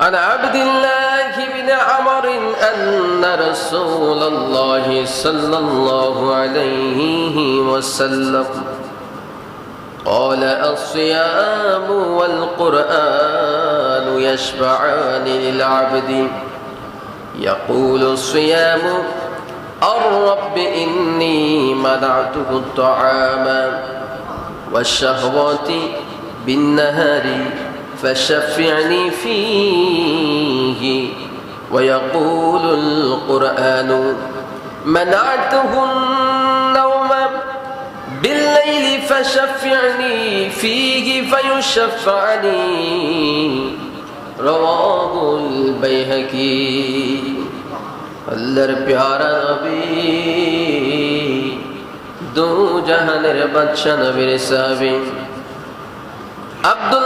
عن عبد الله بن عمر أن رسول الله صلى الله عليه وسلم قال الصيام والقرآن يشفعان للعبد. يقول الصيام الرب إني منعته الطعام والشهوات بالنهار فشفعني فيه ويقول القرآن منعته النوم بالليل فشفعني فيه فيشفعني رواه البيهقي আল্লাহর প্যারা নবী দু জাহানের বাদশা নবীর সাহাবী আব্দুল্লাহ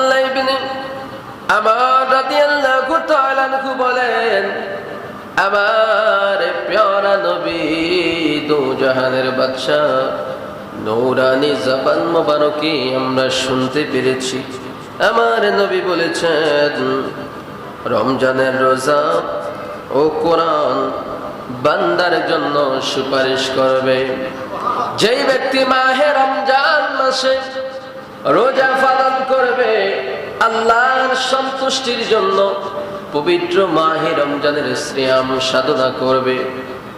আনহু বলেন, আমার প্যারা নবী দু জাহানের বাদশা নৌরানি জবান মোবারকে আমরা শুনতে পেরেছি। আমার নবী বলেছেন, রমজানের রোজা ও কোরআন বান্দার জন্য সুপারিশ করবে। যেই ব্যক্তি মাহে রমজান মাসে রোজা পালন করবে, আল্লাহর সন্তুষ্টির জন্য পবিত্র মাহে রমজানের শ্রিয়াম সাধনা করবে।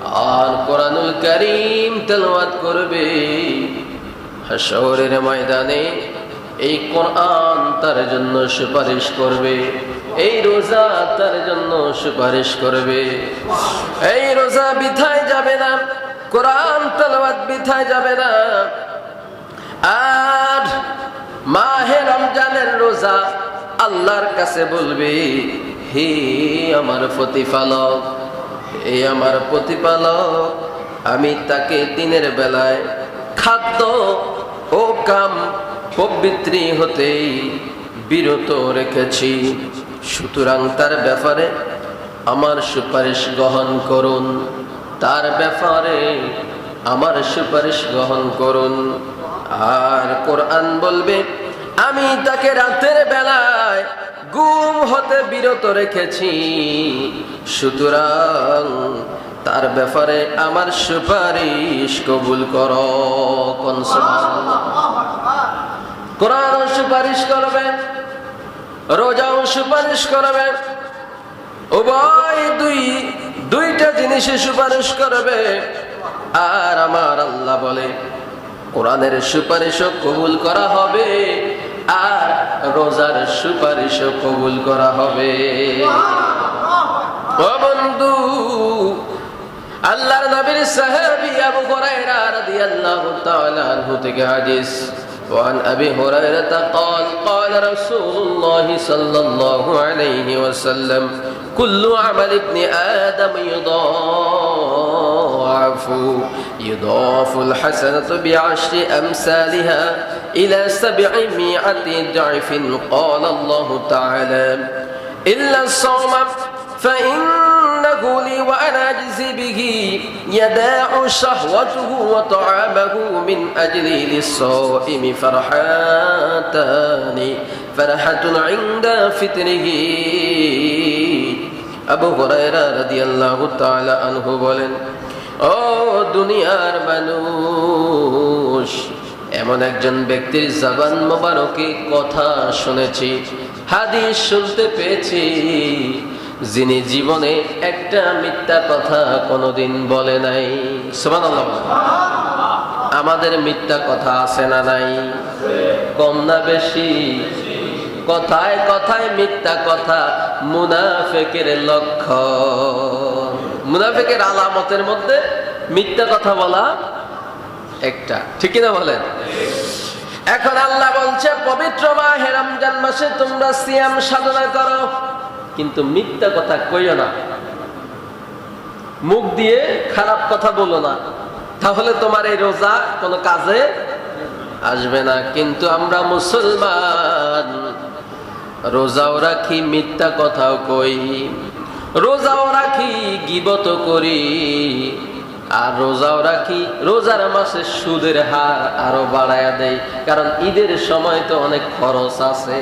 আর কোরআনুল করিম তেলাওয়াত করবে। শহরের ময়দানে এই কোরআন তার জন্য সুপারিশ করবে। এই রোজা তার জন্য সুপারিশ করবে। এই রোজা বিথায় যাবে না, কোরআন তেলাওয়াত বিথায় যাবে না। আর মাহে রমজানের রোজা আল্লাহর কাছে বলবে হে আমার প্রতিপালক, হে আমার প্রতিপালক, আমি তাকে দিনের বেলায় খাদ্য ও কাম পবিত্রী হতেই বিরত রেখেছি। সুতরাং তার ব্যাপারে আমার সুপারিশ গ্রহণ করুন। তার ব্যাপারে আমার সুপারিশ গ্রহণ করুন। আর কোরআন বলবে আমি তাকে রাতের বেলায় গুম হতে বিরত রেখেছি। সুতরাং তার ব্যাপারে আমার সুপারিশ কবুল কর, কোরআন সুপারিশ করবে, রোজাও সুপারিশ করবে, উভয় দুই, দুইটা জিনিসে সুপারিশ করবে। আর আমার আল্লাহ বলে, কোরআনের সুপারিশও কবুল করা হবে। আর রোজার সুপারিশও কবুল করা হবে ও বন্ধু আল্লাহর নবীর সাহাবী আবু হুরায়রা রাদিয়াল্লাহু তাআলা আনহু থেকে হাদিস وعن أبي هريرة قال قال رسول الله صلى الله عليه وسلم كل عمل ابن آدم يضاعف يضاف الحسنة بعشر أمثالها إلى سبعمائة ضعف قال الله تعالى إلا الصوم فإنه لي وأنا أجزي به يداع شهوته وطعامه من أجل للصائم فرحتان فرحة عند فطره আবু হুরায়রা রাদিয়াল্লাহু তাআলা আনহু বলেন ও দুনিয়ার মানুষ, এমন একজন ব্যক্তির জবান মোবারকে কথা শুনেছি, হাদিস শুনতে পেয়েছি, যিনি জীবনে একটা মিথ্যা কথা কোনোদিন বলে নাই। আমাদের মিথ্যা কথা আছে না নাই? কম না বেশি? কথায় কথায় মিথ্যা কথা মুনাফেকের লক্ষ্য। মুনাফেকের আলামতের মধ্যে মিথ্যা কথা বলা একটা। ঠিক না বলেন? এখন আল্লাহ বলছে, পবিত্র মা রমজান মাসে তোমরা সিয়াম সাধনা করো। কিন্তু মিথ্যা কথা কইও না। মুখ দিয়ে খারাপ কথা বলো না। তাহলে তোমার এই রোজা কোনো কাজে আসবে না। কিন্তু আমরা মুসলমান, রোজাও রাখি, মিথ্যা কথাও কই। রোজাও রাখি, গিবত করি। আর রোজাও রাখি, রোজার মাসে সুদের হার আরও বাড়ায়া দেয় কারণ ঈদের সময় তো অনেক খরচ আছে।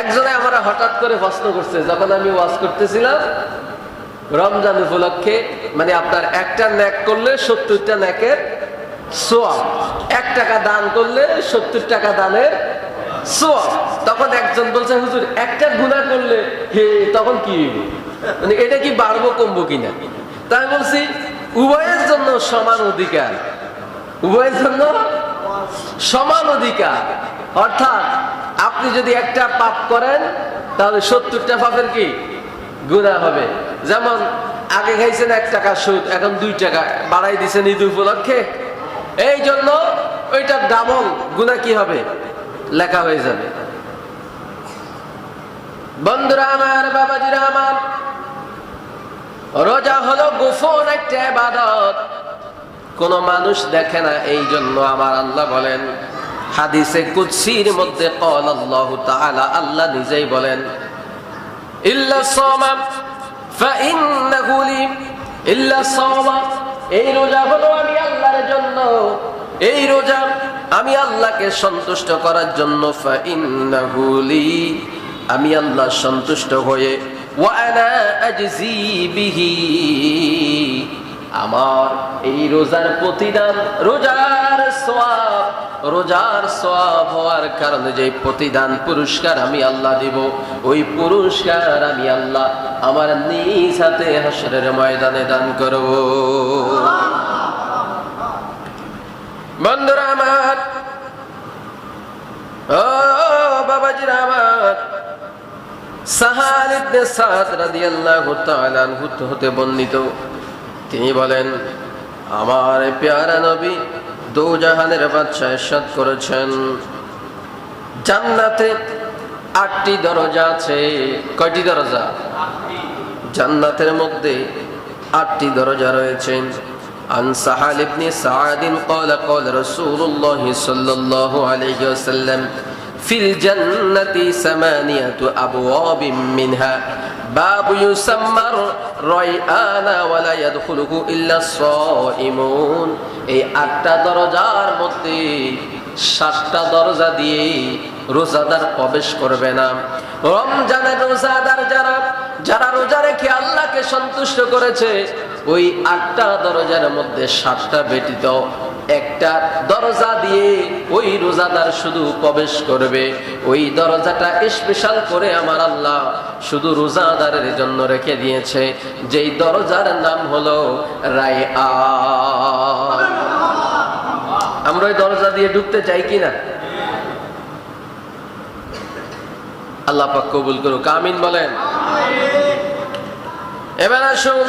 একজনে আমার হঠাৎ করে প্রশ্ন করছে, যখন আমি ওয়াজ করতেছিলাম, রমজান উপলক্ষে মানে আপনার একটা ন্যাক করলে সত্তরটা ন্যাকের সোয়াব, এক টাকা দান করলে সত্তর টাকা দানের তখন একজন বলছে, হুজুর, একটা গুণা করলে হে, তখন কি? মানে এটা কি বাড়বো, কমবো কিনা? তাই বলছি, উভয়ের জন্য সমান অধিকার। উভয়ের জন্য সমান অধিকার। অর্থাৎ, আপনি যদি একটা পাপ করেন, তাহলে সত্তরটা পাপের কি? গুণা হবে। যেমন, আগে খাইছেন এক টাকা সুদ এখন দুই টাকা। বাড়াই দিছেন ঈদ উপলক্ষে। এই জন্য ওইটা ডাবল গুণা কি হবে? লেখা হয়ে যাবে। বন্ধুরা আমার, বাবাজিরা আমার, রোজা হলো গোফন একটা ইবাদত। কোন মানুষ দেখে না, এই জন্য আমার আল্লাহ বলেন, হাদিসে কুৎসির মধ্যে কল আল্লাহ তাআলা, আল্লাহ নিজেই বলেন, ইল্লা সামাম ফাইন্নাহু লি, ইল্লা সাওমা, এই রোজা হলো আমি আল্লাহর জন্য, এই রোজা আমি আল্লাহকে সন্তুষ্ট করার জন্য আমি আল্লাহ সন্তুষ্ট হয়ে আমার এই রোজার প্রতিদান, রোজার সোয়াব রোজার সোয়াব হওয়ার কারণে যে প্রতিদান পুরস্কার আমি আল্লাহ দিব, ওই পুরস্কার আমি আল্লাহ আমার নিজ হাতে হাসরের ময়দানে দান করব বন্ধুরা আমার ও বাবাজিরা আমার সাহাল ইবনে সাদ রাদিয়াল্লাহু তাআলা আনহু হতে বর্ণিত তিনি বলেন আমার পেয়ারা নবী দু জাহানের বাদশাহ ইরশাদ করেছেন জান্নাতে আটটি দরজা আছে কয়টি দরজা জান্নাতের মধ্যে আটটি দরজা রয়েছে عن سهل بن سعد قال قال رسول الله صلى الله عليه وسلم في الجنة ثمانية أبواب منها باب يسمى الريان ولا يدخله إلا الصائمون এই আটটা দরজার মধ্যে সাতটা দরজা দিয়ে রোজাদার প্রবেশ করবে না রমজানের রোজাদার যারা যারা রোজা রেখে আল্লাহকে সন্তুষ্ট করেছে ওই আটটা দরজার মধ্যে সাতটা ব্যতীত একটা দরজা দিয়ে ওই রোজাদার শুধু প্রবেশ করবে। ওই দরজাটা স্পেশাল করে আমার আল্লাহ শুধু রোজাদারের জন্য রেখে দিয়েছে। যেই দরজার নাম হলো রায় আমরা ওই দরজা দিয়ে ঢুকতে চাই কিনা? আল্লাহ পাক কবুল করুক, আমিন বলেন। এবার আসুন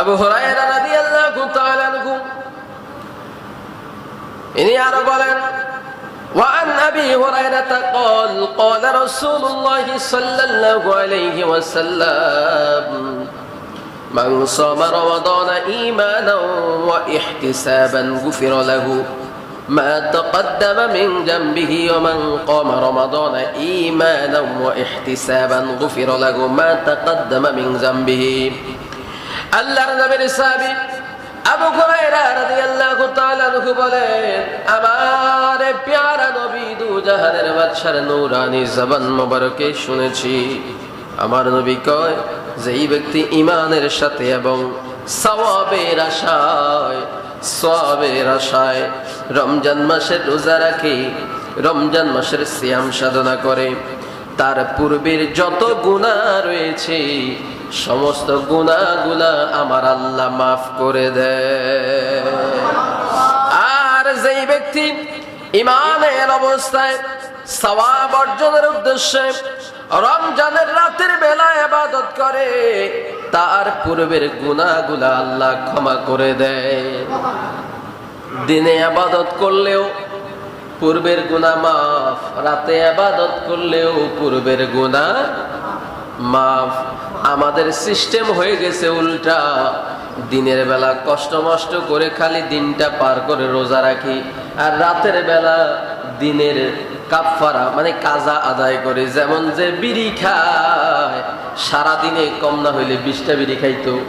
আবু হুরায়রা রাদিয়াল্লাহু তাআলা আনহু। ইনি আরো বলেন وعن ابي هريره قال قال رسول الله صلى الله عليه وسلم من صام رمضان ايمانا واحتسابا غفر له ما تقدم من ذنبه ومن قام رمضان ايمانا واحتسابا غفر له ما تقدم من ذنبه আল্লাহর নবীর সাহাবী আবু হুরায়রা রাদিয়াল্লাহু তাআলা আনহু বলেন, আমার প্যারা নবী দু জাহানের বাদশার নূরানি জবান মোবারকে শুনেছি। আমার নবী কয় যে এই ব্যক্তি ইমানের সাথে এবং সওয়াবের আশায় সওয়াবের আশায় রমজান মাসের রোজা রাখে, রমজান মাসের সিয়াম সাধনা করে, তার পূর্বের যত গুণা রয়েছে সমস্ত গুণাগুলা আমার আল্লাহ মাফ করে দেয় আর যেই ব্যক্তি ইমানের অবস্থায় সওয়াব অর্জনের উদ্দেশ্যে রমজানের রাতের বেলা আবাদত করে, তার পূর্বের গুণাগুলা আল্লাহ ক্ষমা করে দেয় দিনে আবাদত করলেও পূর্বের গুণা মাফ, রাতে আবাদত করলেও পূর্বের গুণা মাফ। আমাদের সিস্টেম হয়ে গেছে উল্টা। দিনের বেলা কষ্ট মষ্ট করে খালি দিনটা পার করে রোজা রাখি। আর রাতের বেলা দিনের কাফারা মানে কাজা আদায় করে। যেমন যে বিড়ি খায়। সারাদিনে কম না হইলে বিশটা বিড়ি খাইতো।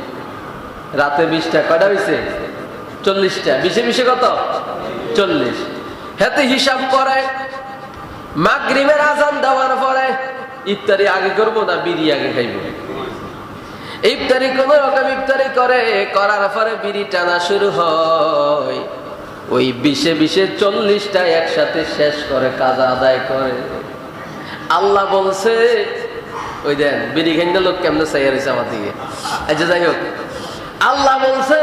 রাতে বিশটা, কয়টা হয়েছে চল্লিশটা। বিশে বিশে কত? চল্লিশ। হাতে হিসাব করে মাগরিমের আজান দেওয়ার পরে ইফতারি আগে করব না বিড়ি আগে খাইব? ইফতারি কোন রকম ইফতারি করে, করার পরে বিড়ি টানা শুরু হয়। ওই বিশে বিশে চল্লিশটা একসাথে শেষ করে, কাজা আদায় করে। আল্লাহ বলছে, ওই দেন, বিড়ি খাইনা লোক কেমনে চাইয়া রয়েছে আমার দিকে? আচ্ছা যাই হোক। আল্লাহ বলছে,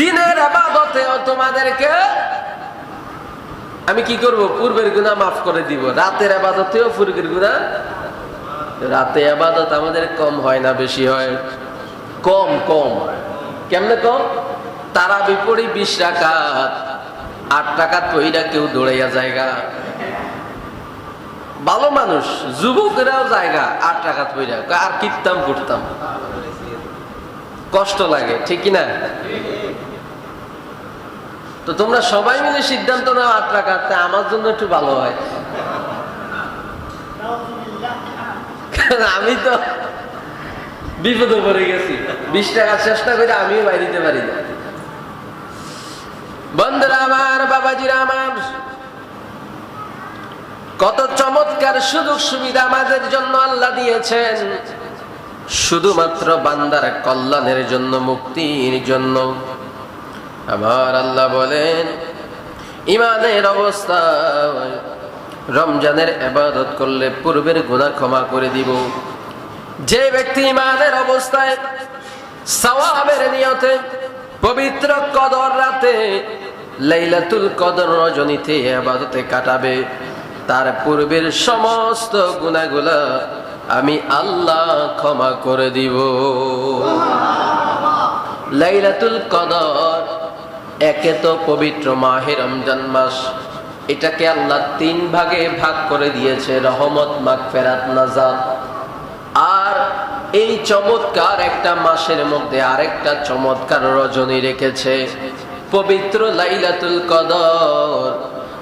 দিনের আবাদতেও তোমাদেরকে আমি কি করব? পূর্বের গুণা মাফ করে দিব। রাতের আবাদতেও পূর্বের গুণা রাতে আবাদত আমাদের কম হয় না, বেশি হয়। কম কম। কেমনে কম? তারা বিপরীত বিশ রাকাত, আট টাকা তৈরা কেউ দৌড়াইয়া জায়গা ভালো মানুষ, যুবকেরাও জায়গা আট টাকা তৈরা আর কিনতাম করতাম কষ্ট লাগে, ঠিক কিনা? তো তোমরা সবাই মিলে সিদ্ধান্ত নাও আট টাকা আমার জন্য একটু ভালো হয়। আমি তো বিপদে পড়ে গেছি। বিশ টাকা চেষ্টা করে আমিও বাইরে দিতে পারি না। বন্ধুরা আমার, বাবাজিরা আমার, কত চমৎকার সুযোগ সুবিধা আমাদের জন্য আল্লাহ দিয়েছেন। শুধুমাত্র বান্দার কল্যাণের জন্য, মুক্তির জন্য। আমার আল্লাহ বলেন, ইমানের অবস্থা, রমজানের এবাদত করলে পূর্বের গুণা ক্ষমা করে দিব। যে ব্যক্তি ইমানের অবস্থায় সওয়াবের নিয়তে পবিত্র কদর রাতে লাইলাতুল কদর রজনীতে আবাদতে কাটাবে, তার পূর্বের সমস্ত গুণাগুলা আমি আল্লাহ ক্ষমা করে দিব। লাইলাতুল কদর একে তো পবিত্র মাহে রমজান মাস। এটাকে আল্লাহ তিন ভাগে ভাগ করে দিয়েছে, রহমত, মাগফেরাত, নাজাত। আর এই চমৎকার একটা মাসের মধ্যে আরেকটা চমৎকার রজনী রেখেছে, পবিত্র লাইলাতুল কদর।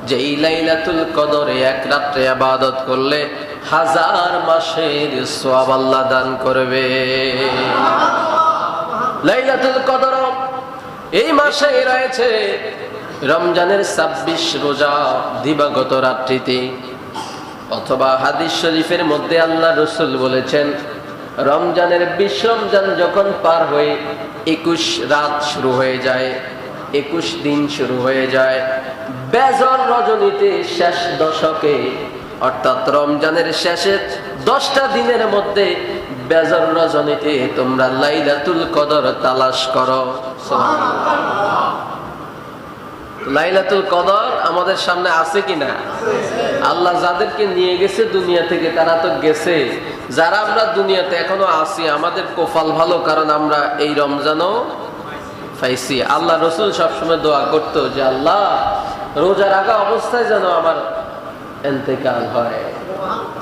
যেই লাইলাতুল কদরে এক রাত্রে আবাদত করলে হাজার মাসের সোয়াব আল্লাহ দান করবে। লাইলাতুল কদর এই মাসে রয়েছে রমজানের ছাব্বিশ রোজা দিবাগত রাত্রিতে। অথবা হাদিস শরীফের মধ্যে আল্লাহ রসুল বলেছেন, রমজানের বিশ রমজান যখন পার হয়ে একুশ রাত শুরু হয়ে যায়, একুশ দিন শুরু হয়ে যায়, বেজর রজনীতে শেষ দশকে, অর্থাৎ রমজানের শেষে দশটা দিনের মধ্যে বেজর রজনীতে তোমরা লাইলাতুল কদর তালাশ করো। লাইলাতুল কদর আমাদের সামনে আছে কিনা? আল্লাহ যাদেরকে নিয়ে গেছে দুনিয়া থেকে তারা তো গেছে। যারা আমরা দুনিয়াতে এখনও আছি, আমাদের কোফাল ভালো, কারণ আমরা এই রমজানও পাইছি। আল্লাহ রসুল সবসময় দোয়া করতো যে, আল্লাহ, রোজা রাখা অবস্থায় যেন আমার এন্তেকাল হয়।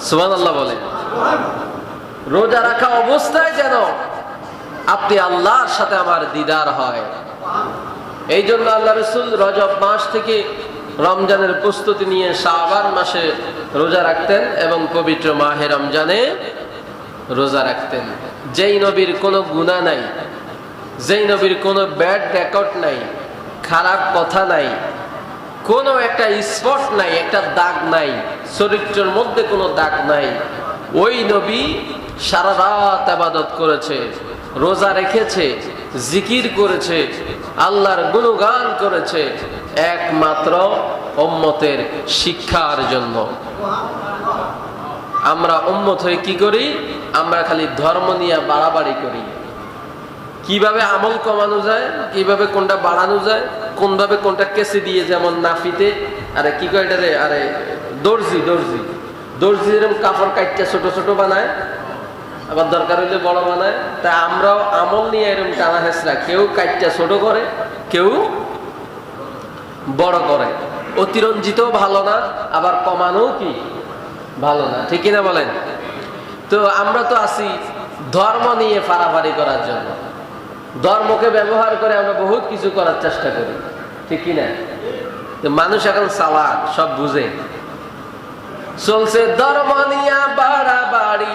সুমান আল্লাহ বলে রোজা রাখা অবস্থায় যেন আপনি আল্লাহর সাথে আমার দিদার হয়। এই জন্য আল্লাহ রসুল রজব মাস থেকে রমজানের প্রস্তুতি নিয়ে শাহবান মাসে রোজা রাখতেন এবং পবিত্র মাহে রমজানে রোজা রাখতেন। যেই নবীর কোনো গুণা নাই, যেই নবীর কোনো ব্যাড রেকর্ড নাই, খারাপ কথা নাই, কোনো একটা স্পট নাই, একটা দাগ নাই, চরিত্রের মধ্যে কোনো দাগ নাই, ওই নবী সারা রাত আবাদত করেছে, রোজা রেখেছে, জিকির করেছে, আল্লাহর গুণগান করেছে, একমাত্র উম্মতের শিক্ষার জন্য। আমরা উম্মত হয়ে কি করি? আমরা খালি ধর্ম নিয়ে বাড়াবাড়ি করি। কীভাবে আমল কমানো যায়? কীভাবে কোনটা বাড়ানো যায়? কোনভাবে কোনটা কেসে দিয়ে যেমন নাফিতে, আরে কি কয় এটা রে আরে দর্জি দর্জি। দর্জি এরকম কাপড় কাটটা ছোট ছোট বানায় আবার দরকার হইলে বড় বানায়। তা আমরাও আমল নিয়ে এরকম টানা হেসরা কেউ কাটটা ছোট করে, কেউ বড় করে। অতিরঞ্জিত ভালো না, আবার কমানো কি ভালো না। ঠিক কিনা বলেন? তো আমরা তো আছি ধর্ম নিয়ে ফাড়াফাড়ি করার জন্য। ধর্মকে ব্যবহার করে আমরা বহুত কিছু করার চেষ্টা করি। ঠিক কিনা? তো মানুষ এখন সালাক সব বুঝে। চলছে ধর্ম নিয়ে বাড়াবাড়ি।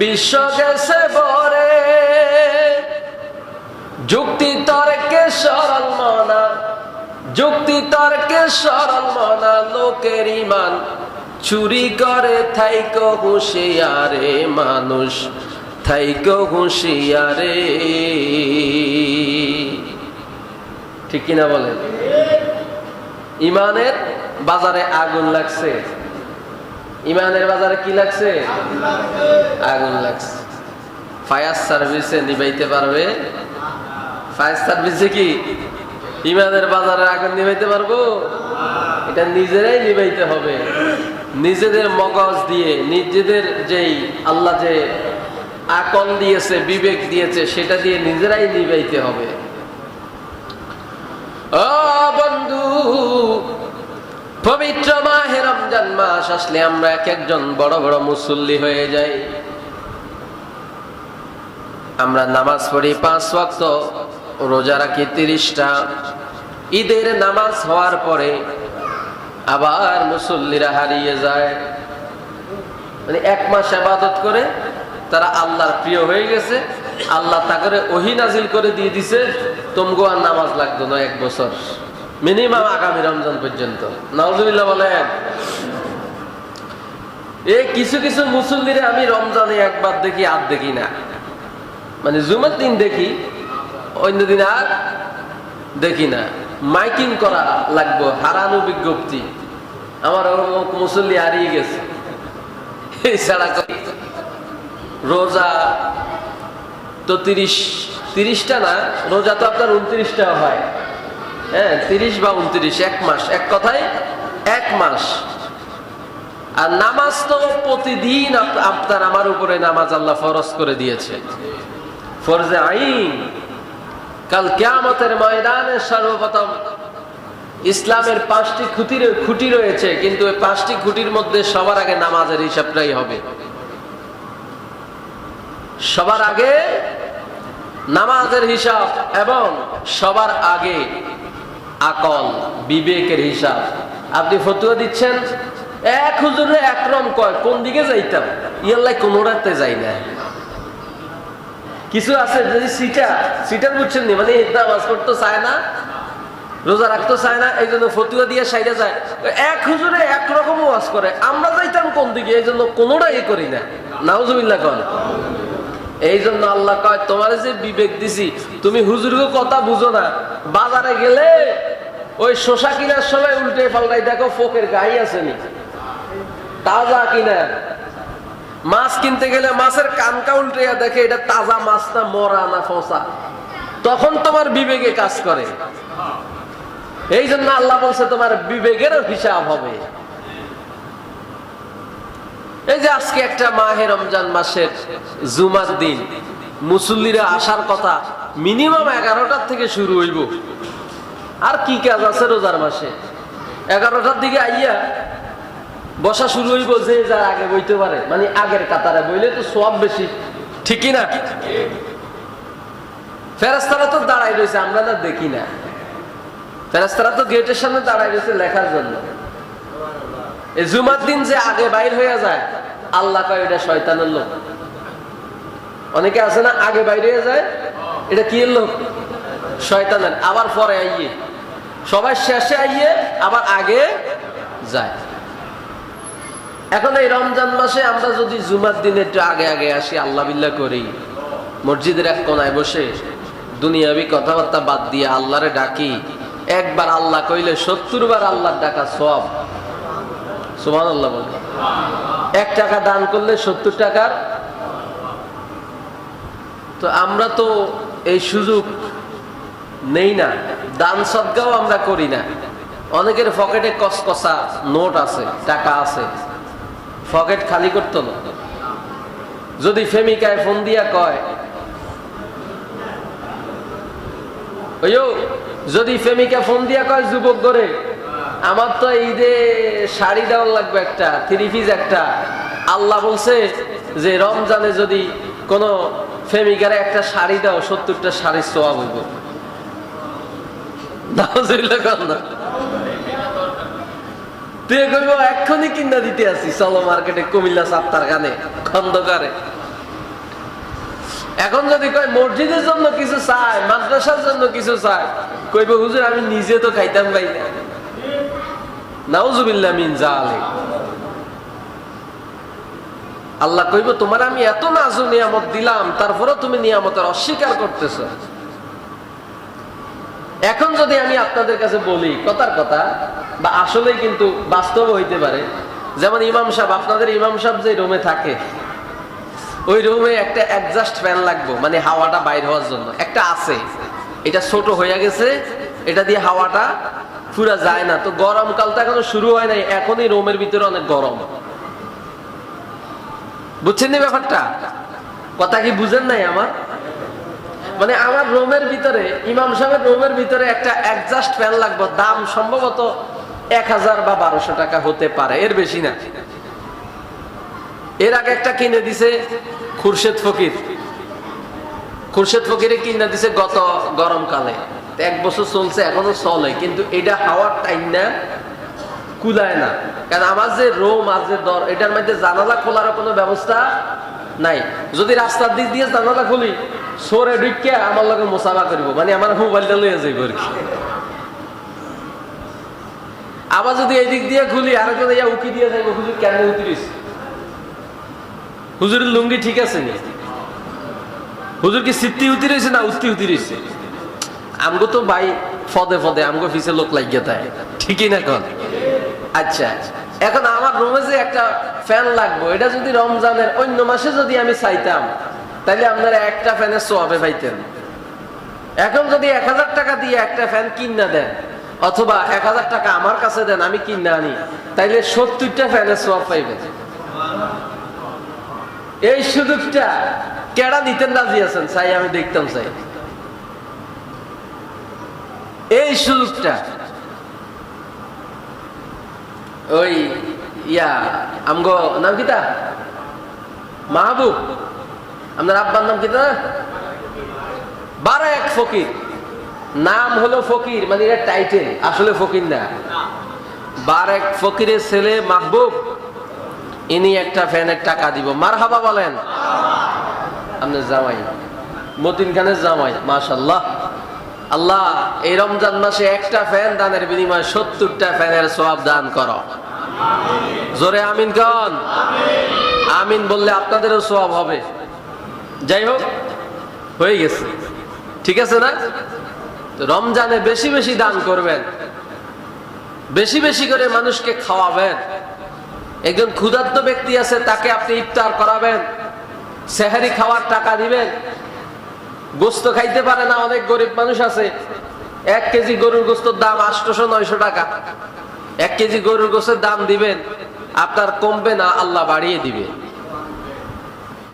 বিশ্ব গেছে বরে। যুক্তি তর্কে সরল মনা, যুক্তি তর্কে সরল মনা, লোকের ইমান চুরি করে থাইক হুঁশিয়ারে মানুষ থাইক হুঁশিয়ারে। ঠিক কিনা বলেন? ইমানের বাজারে আগুন লাগছে। ইমানের বাজারে কি লাগছে? আগুন লাগছে। ফায়ার সার্ভিসে নিবাইতে পারবে? ফায়ার সার্ভিসে কি? ইমানের বাজারে আগুন নিবাইতে পারব? এটা নিজেরাই নিবাইতে হবে। নিজেদের মগজ দিয়ে, নিজেদের যেই আল্লাহ যে আকল দিয়েছে, বিবেক দিয়েছে, সেটা দিয়ে নিজেরাই নিবাইতে হবে। ও বন্ধু পবিত্র মাহে রমজান মাস আসলে আমরা এক একজন বড় বড় মুসল্লি হয়ে যাই। আমরা নামাজ পড়ি পাঁচ ওয়াক্ত, রোজা রাখি তিরিশটা। ঈদের নামাজ হওয়ার পরে আবার মুসল্লিরা হারিয়ে যায়। মানে এক মাস আবাদত করে তারা আল্লাহর প্রিয় হয়ে গেছে। আল্লাহ তা করে ওহি নাজিল করে দিয়ে দিছে, তোমগো আর নামাজ লাগতো না এক বছর। মিনিমাম আগামী রমজান পর্যন্ত। নজরুল্লাহ বলেন। এই কিছু কিছু মুসল্লিরে আমি রমজানে একবার দেখি, আর দেখি না। মানে জুমার দিন দেখি, অন্য দিন আর দেখি না। মাইকিং করা লাগবো, হারানো বিজ্ঞপ্তি। আমার মুসল্লি হারিয়ে গেছে। এছাড়া রোজা তো তিরিশ, তিরিশটা না, রোজা তো আপনার উনত্রিশটা হয়। হ্যাঁ তিরিশ বা উনত্রিশ, এক মাস। এক কথায়, এক মাস। আর নামাজ তো প্রতিদিন আপ- আপনার আমার উপরে নামাজ আল্লাহ ফরজ করে দিয়েছে। ফরজে আইন। কাল কেয়ামতের ময়দানে সর্বপ্রথম ইসলামের পাঁচটি খুঁটি খুঁটি রয়েছে, কিন্তু ওই পাঁচটি খুঁটির মধ্যে সবার আগে নামাজের হিসাবটাই হবে। সবার আগে নামাজের হিসাব এবং সবার আগে আকল, বিবেকের হিসাব। আপনি ফতুয়া দিচ্ছেন? এক হুজুরে একরম কয়, কোন দিকে যাইতাম? ইয়াল্লাই কোনোটাতে যাই না। কিছু আছে যদি সিটা, সিটার বুঝছেন নি? মানে নামাজ পড়তে চায় না, রোজা রাখতে চায় না এই জন্য ফতুয়া দিয়ে সাইডে যায়। এক হুজুরে একরকম ওয়াজ করে, আমরা যাইতাম কোন দিকে? এই জন্য কোনোটাই করি না। নাউজুবিল্লাহ কন। এই জন্য আল্লাহ কয়, তোমার যে বিবেক দিছি, তুমি হুজুরকে কথা বুঝো না। বাজারে গেলে ওই শোষা কিনার সময় উল্টে পাল্টাই দেখো ফোকের গাই আসেনি তাজা কিনা। মাছ কিনতে গেলে মাছের কানকা উল্টে দেখে এটা তাজা মাছ না মরা না ফসা। তখন তোমার বিবেকে কাজ করে। এই জন্য আল্লাহ বলছে, তোমার বিবেকেরও হিসাব হবে। এই যে আজকে একটা মাহে রমজান মাসের জুমার দিন, মুসল্লিরা আসার কথা মিনিমাম এগারোটার থেকে শুরু হইব। আর কি কাজ আছে রোজার মাসে? এগারোটার দিকে আইয়া বসা শুরু হইব যে যার আগে বইতে পারে। মানে আগের কাতারে বইলে তো সব বেশি। ঠিকই না ফেরাস্তারা তো দাঁড়াই রয়েছে, আমরা না দেখি না। ফেরাস্তারা তো গেটের সামনে দাঁড়াই রয়েছে লেখার জন্য। এই জুমার দিন যে আগে বাইর হয়ে যায়, আল্লাহ কয়, এটা শয়তানের লোক। অনেকে আছে না, আগে বাইরে যায়, এটা কি লোক? শয়তানের। আবার পরে আইয়ে। সবাই শেষে আইয়ে, আবার আগে যায়। এখন এই রমজান মাসে আমরা যদি জুমার দিন একটু আগে আগে আসি, আল্লাহ বিল্লাহ করি। মসজিদের এক কোনায় বসে দুনিয়াবি কথাবার্তা বাদ দিয়ে আল্লাহরে ডাকি। একবার আল্লাহ কইলে সত্তর বার আল্লাহর ডাকা সব সুমান আল্লাহ বলে। এক টাকা দান করলে সত্তর টাকার। তো আমরা তো এই সুযোগ নেই না, দান সদ্গাও আমরা করি না। অনেকের পকেটে কসকসা নোট আছে, টাকা আছে। পকেট খালি করতো না। যদি ফেমিকায় ফোন দিয়া কয় যদি প্রেমিকা ফোন দিয়া কয় যুবক করে আমার তো ঈদে শাড়ি দেওয়ার লাগবে একটা, থ্রি পিস একটা। আল্লাহ বলছে যে, রমজানে যদি কোনো প্রেমিকারে একটা শাড়ি দাও, সত্তরটা শাড়ির সোয়া কর না। এক্ষুনি কিনা দিতে আসি চলো মার্কেটে কুমিল্লা গানে খন্দকারে। এখন যদি কয় মসজিদের জন্য কিছু মাদ্রাসার জন্য কিছু কইব, হুজুর, আমি নিজে তো খাইতাম না। নাউজুবিল্লাহ মিন জালে আল্লাহ কইব, তোমার আমি এত নাজু নিয়ামত দিলাম তারপরে তুমি নিয়ামতের অস্বীকার করতেছ। এখন যদি আমি আপনাদের কাছে বলি, কথার কথা বা আসলে কিন্তু বাস্তব হইতে পারে। যেমন ইমাম সাহেব, আপনাদের ইমাম সাহেব যে রুমে থাকে, ওই রুমে একটা অ্যাডজাস্ট ফ্যান লাগবে মানে হাওয়াটা বাইর হওয়ার জন্য। একটা আছে, এটা ছোট হয়ে গেছে, এটা দিয়ে হাওয়াটা পুরা যায় না। তো গরমকাল তো এখনও শুরু হয় নাই, এখনই রুমের ভিতরে অনেক গরম। বুঝছেন নি ব্যাপারটা? কথা কি বুঝেন নাই আমার? মানে আমার রুমের ভিতরে, ইমাম সাহেবের রুমের ভিতরে একটা অ্যাডজাস্ট ফ্যান লাগবে। দাম সম্ভবত এক হাজার বা বারোশো টাকা হতে পারে, এর বেশি না। এর আগে একটা কিনে দিছে খুরশেদ ফকির। খুরশেদ ফকিরে কিনে দিছে গত গরমকালে। এক বছর চলছে, এখনও চলে, কিন্তু এটা হাওয়ার টাইম না, কুলায় না। কারণ আমার যে রোম আর যে দর, এটার মধ্যে জানালা খোলার কোনো ব্যবস্থা নাই। যদি রাস্তার দিক দিয়ে জানালা খুলি, সরে ঢুকে আমার লগে মোসাফা করব মানে আমার মোবাইলটা লইয়া যাইব আর কি। আবার যদি এই দিক দিয়ে খুলি, আরেকজন ইয়া উকি দিয়ে যাইব, হুজুর কেন উতিরিস? হুজুরের লুঙ্গি ঠিক আছে নি? হুজুর কি সিদ্ধি উতি রয়েছে না উত্তি উতি রয়েছে আমগো তো ভাই ফদে ফদে, আমগো ফিসে লোক লাগিয়ে তাই ঠিকই না কন? আচ্ছা এখন আমার রুমে যে একটা ফ্যান লাগবো, এটা যদি রমজানের অন্য মাসে যদি আমি চাইতাম তাহলে আপনারা একটা ফ্যানের সোয়াবে পাইতেন। এখন যদি এক হাজার টাকা দিয়ে একটা ফ্যান কিনা দেন অথবা এক হাজার টাকা আমার কাছে দেন, আমি কিনে আনি। তাইলে সত্তরটা ফ্যানের সোয়াব পাইবেন এই সুযোগটা কেডা নিতেন রাজি আছেন? চাই, আমি দেখতাম চাই। এই সুযোগটা ওই ইয়া, আমগো নাম কিতা মাহবুব। আপনার আব্বার নাম কিতা বারো এক ফকির। নাম হলো ফকির মানে এটা টাইটেল আসলে ফকির না। বার এক ফকিরের ছেলে মাহবুব, ইনি একটা ফ্যানের টাকা দিব। মার হাবা বলেন। আপনার জামাই, মতিন খানের জামাই মাশাল্লাহ আল্লাহ, এই রমজান মাসে একটা ফ্যান দানের বিনিময়ে সত্তরটা ফ্যানের সব দান করো। জোরে আমিন কন। আমিন বললে আপনাদেরও সব হবে। যাই হোক, হয়ে গেছে। ঠিক আছে না? রমজানে বেশি বেশি দান করবেন। বেশি বেশি করে মানুষকে খাওয়াবেন। একজন ক্ষুধার্ত ব্যক্তি আছে, তাকে আপনি ইফতার করাবেন। সেহারি খাওয়ার টাকা দিবেন। গোস্ত খাইতে পারে না, অনেক গরিব মানুষ আছে। এক কেজি গরুর গোস্তর দাম আটশোশো, নয়শো টাকা। এক কেজি গরুর গোস্তের দাম দিবেন। আপনার কমবে না, আল্লাহ বাড়িয়ে দিবে।